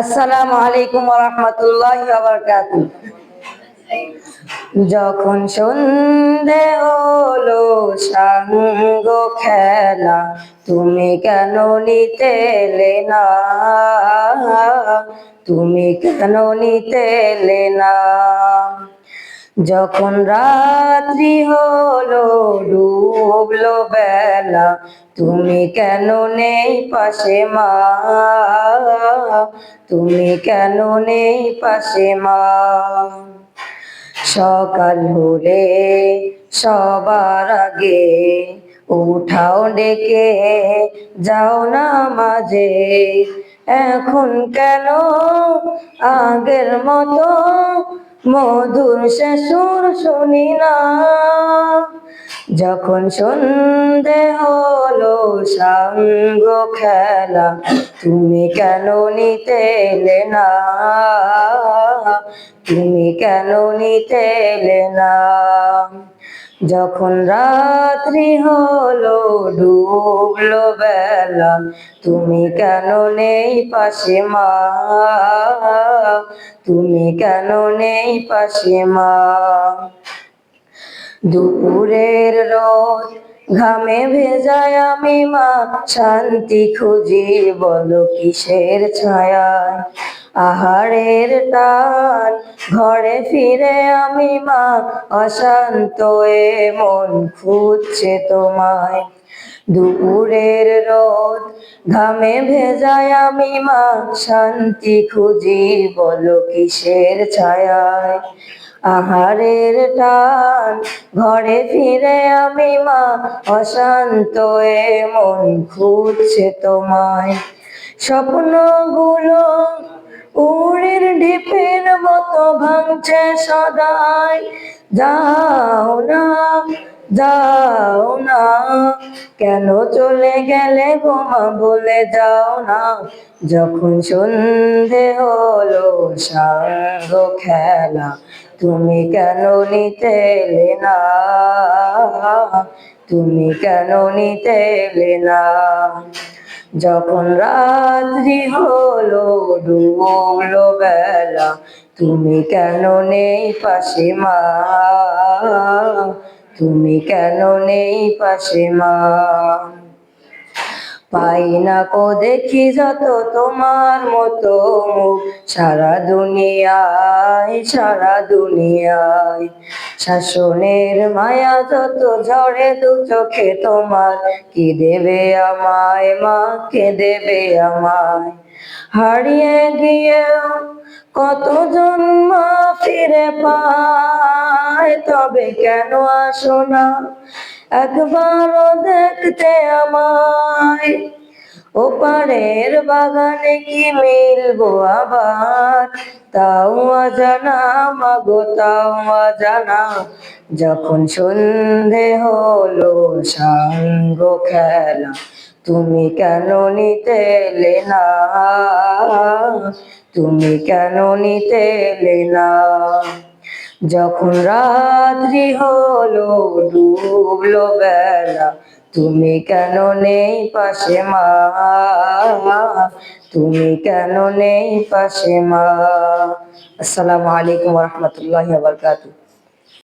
আসসালামু আলাইকুম রহমতুল্লাহ বারকাতু যখন সন্ধে হলো, সাঙ্গ খেলা, তুমি কেন নিতে না? তুমি কেন নিতে না? যখন রাত্রি হলো, ডুবলো বেলা, তুমি কেন নেই পাশে মা? তুমি কেন নেই পাশে মা? সকাল হলে সবার আগে উঠাও ডেকে, যাও না মাঝে। এখন কেন আগের মতো মধুর শ্বশুর শুনি না। যখন সন্ধে হলো, সাঙ্গ খেলা, তুমি কেন নিতে এলে না? তুমি কেন নিতে এলে না? যখন রাত্রি হলো, ডুবলো বেলা, তুমি কেন নেই পাশে মা? তুমি কেন নেই পাশে মা? দুপুরের রোদ ঘামে ভেজায় আমি মা, শান্তি খুঁজি বলো কিসের ছায়ায়? আহারের টান, ঘরে ফিরে আমি মা, অশান্ত এ মন খুঁজছে তোমায়। দুপুরের রোদ, ঘামে ভেজায় আমি মা, শান্তি খুঁজি বলো কিসের ছায়ায়। আহারের টান, ঘরে ফিরে আমি মা, অশান্ত এ মন খুঁজছে তোমায়। স্বপ্নগুলো উড়ের ঢিপের মতো ভাঙছে সদাই। যাও না যাও না, কেন চলে গেলে গোমা বলে যাও না? যখন সন্ধে হলো, সাঙ্গ খেলা, তুমি কেন নিতে না? তুমি কেন নিতে না? যখন রাত্রি হলো ডুবলো বেলা, তুমি কেন নেই পাশে মা? তুমি কেন নেই পাশে মা? পাই না কো দেখি যত তোমার মতো মুখ। সারা দুনিয়ায় সারা দুনিয়ায়। শাসনের মায়া যত ঝরে দু চোখে তোমার। কি দেবে আমায় মা? কে দেবে আমায়? হারিয়ে গিয়েও কত জন্ম ফিরে পায়? তবে কেন আসো না? একবারও দেখতে আমায়। ওপারের বাগানে কি মিলবো আবার? তাও অজানা, মাগো, তাও অজানা। যখন সন্ধে হলো, সাঙ্গ খেলা, তুমি কেন নিতে এলে না? তুমি কেন নিতে এলে না? যখন রাত্রি হলো ডুবলো বেলা, তুমি কেন নেই পাশে মা? তুমি কেন নেই পাশে মা? আসসালামু আলাইকুম রহমতুল্লাহ বারকাতুহ।